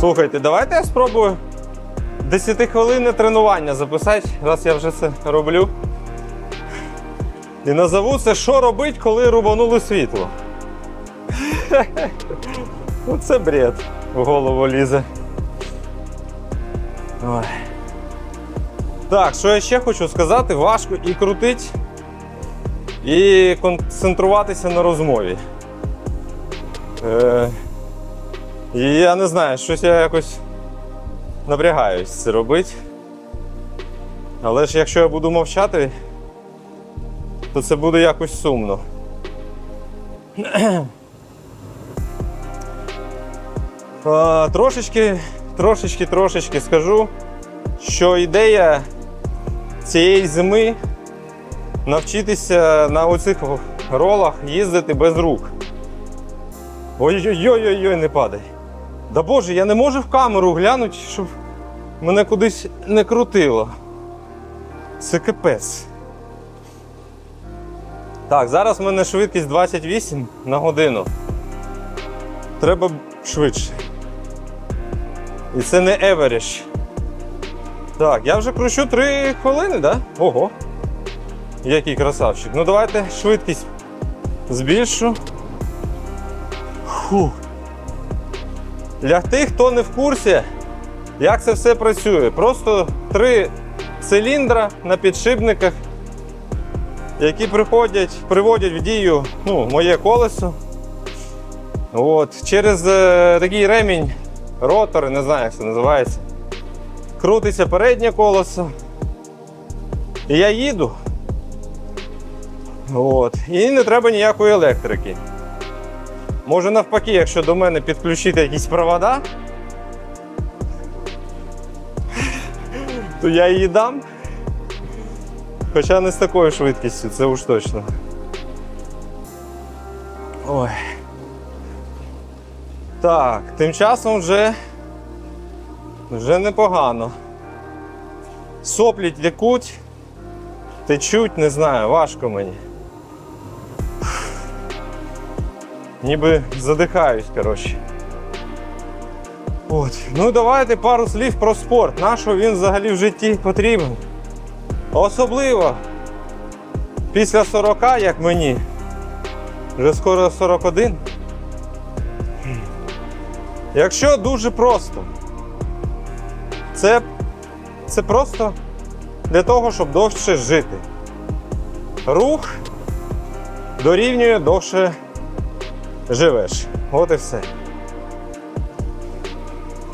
Слухайте, давайте я спробую 10 хвилинне тренування записати, раз я вже це роблю. І назову це що робить, коли рубанули світло. Оце бред в голову лізе. Ой. Так, що я ще хочу сказати, важко і крутить, і концентруватися на розмові. Е, я не знаю, щось я якось напрягаюсь це робити. Але ж якщо я буду мовчати, то це буде якось сумно. Трошечки, трошечки, трошечки скажу, що ідея цієї зими навчитися на оцих ролах їздити без рук. Ой-ой-ой, не падай. Да Боже, я не можу в камеру глянути, щоб мене кудись не крутило. Це капець. Так, зараз в мене швидкість 28 на годину. Треба швидше. І це не average. Так, я вже кручу 3 хвилини, так? Да? Ого. Який красавчик. Ну давайте швидкість збільшу. Фух. Для тих, хто не в курсі, як це все працює. Просто три циліндра на підшипниках, які приходять, приводять в дію ну, моє колесо. От. Через е, такий ремінь, ротор, не знаю, як це називається. Крутиться переднє колесо. І я їду. От. І не треба ніякої електрики. Може навпаки, якщо до мене підключити якісь провода, то я її дам. Хоча не з такою швидкістю, це уж точно. Ой. Так, тим часом вже, вже непогано. Соплі текуть, течуть, не знаю, важко мені. Ніби задихаюсь, коротше. От. Ну давайте пару слів про спорт. Нащо він взагалі в житті потрібен? Особливо після 40, як мені, вже скоро 41. Якщо дуже просто, це, це просто для того, щоб довше жити. Рух дорівнює довше живеш. От і все.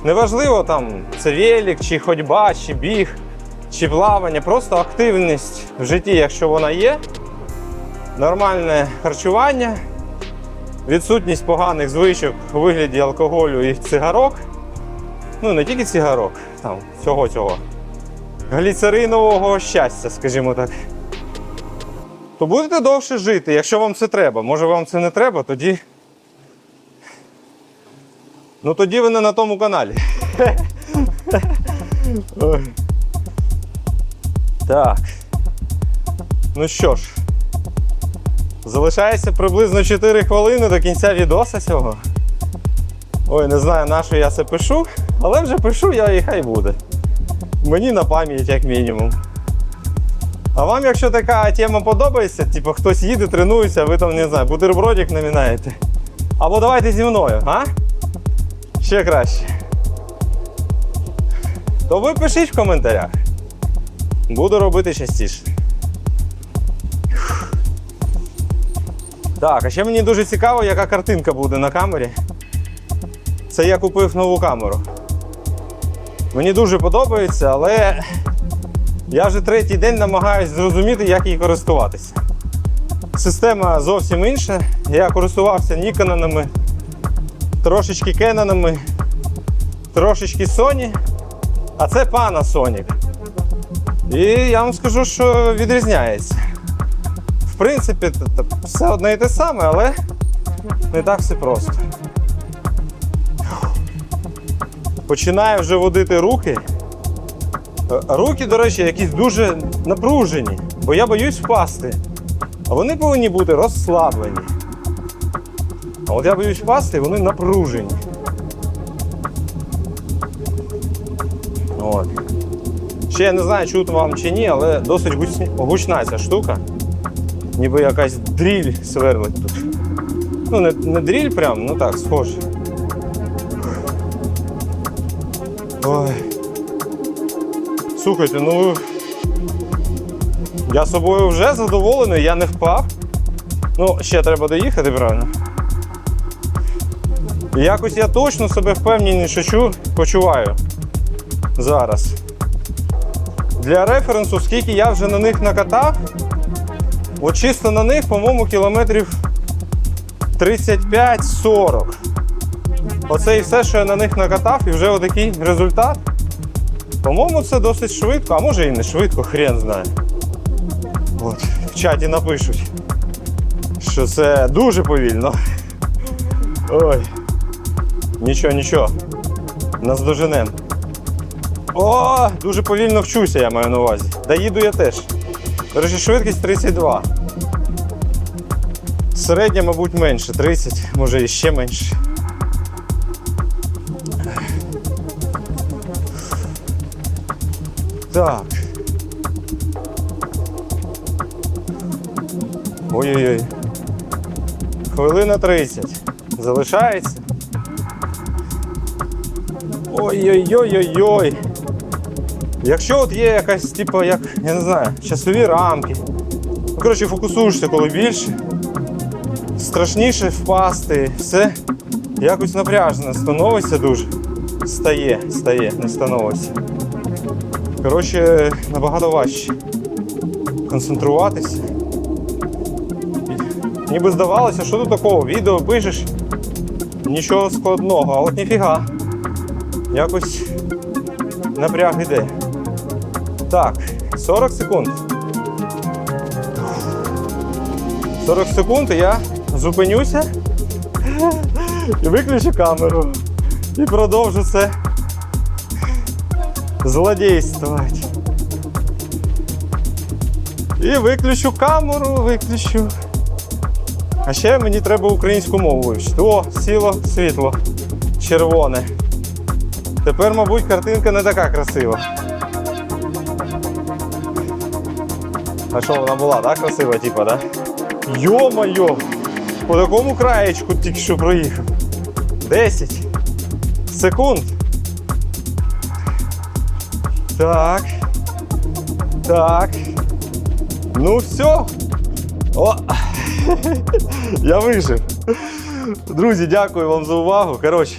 Неважливо там це велик, чи ходьба, чи біг, чи плавання, просто активність в житті, якщо вона є, нормальне харчування, відсутність поганих звичок у вигляді алкоголю і цигарок. Ну, не тільки цигарок, там всього цього. Гліцеринового щастя, скажімо так. То будете довше жити, якщо вам це треба. Може вам це не треба, тоді. Ну тоді ви не на тому каналі. Так. Ну що ж, залишається приблизно 4 хвилини до кінця відоса цього. Ой, не знаю, на що я це пишу, але вже пишу я і хай буде. Мені на пам'ять, як мінімум. А вам, якщо така тема подобається, типу хтось їде, тренується, а ви там, не знаю, бутербродик намінаєте. Або давайте зі мною, а? Ще краще. То ви пишіть в коментарях. Буду робити частіше. Так, а ще мені дуже цікаво, яка картинка буде на камері. Це я купив нову камеру. Мені дуже подобається, але я вже третій день намагаюся зрозуміти, як її користуватися. Система зовсім інша. Я користувався Ніконами, трошечки Кенонами, трошечки Sony, а це Panasonic. І я вам скажу, що відрізняється. В принципі, все одне і те саме, але не так все просто. Починаю вже водити руки. Е, Руки, до речі, якісь дуже напружені, бо я боюсь впасти. А вони повинні бути розслаблені. А от я боюсь впасти, вони напружені. От. Ще я не знаю, чути вам чи ні, але досить гуч- гучна ця штука. Ніби якась дріль сверлить тут. Ну, не, не дріль прям, ну так, схоже. Ой. Слухайте, ну. Я собою вже задоволений, я не впав. Ну, ще треба доїхати, правильно. Якось я точно себе впевненіше чу- почуваю зараз. Для референсу, скільки я вже на них накатав, от чисто на них, по-моєму, кілометрів 35-40. Оце і все, що я на них накатав, і вже отакий результат. По-моєму, це досить швидко, а може і не швидко, хрен знає. От, в чаті напишуть, що це дуже повільно. Ой. Нічого, нічого. Наздоженем. О, дуже повільно вчуся, я маю на увазі. Доїду я теж. До речі, швидкість 32. Середня, мабуть, менше, 30, може і ще менше. Так. Ой-ой-ой. Хвилина 30. Залишається. Ой-ой-ой-ой-ой. Якщо от є якась, типу, як, я не знаю, часові рамки. Коротше, фокусуєшся коли більше. Страшніше впасти, все якось напряжено становиться дуже. Стає, стає, не становиться. Коротше, набагато важче концентруватися. Ніби здавалося, що тут такого, відео пишеш, нічого складного, а от ніфіга. Якось напряг іде. Так, 40 секунд. 40 секунд я зупинюся і виключу камеру. І продовжу це злодійствувати. І виключу камеру, виключу. А ще мені треба українську мову вивчити. О, сіло світло червоне. Тепер, мабуть, картинка не така красива. А що вона була, так? Красива, типа, да? Йо-майо! По такому краєчку тільки що проїхав. 10 секунд. Так. Так. Ну все. О! Я вижив. Друзі, дякую вам за увагу. Коротше,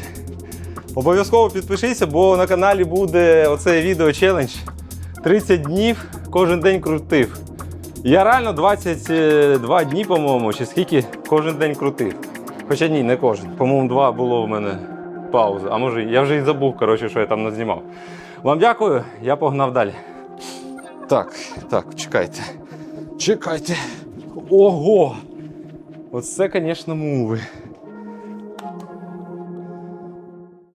обов'язково підпишіться, бо на каналі буде оце відео челендж. 30 днів кожен день крутив. Я реально 22 дні, по-моєму, чи скільки кожен день крутив. Хоча ні, не кожен. По-моєму, два було в мене пауза. А може, я вже і забув, коротше, що я там назнімав. Вам дякую, я погнав далі. Так, так, чекайте. Чекайте. Ого! Оце, звісно, муви.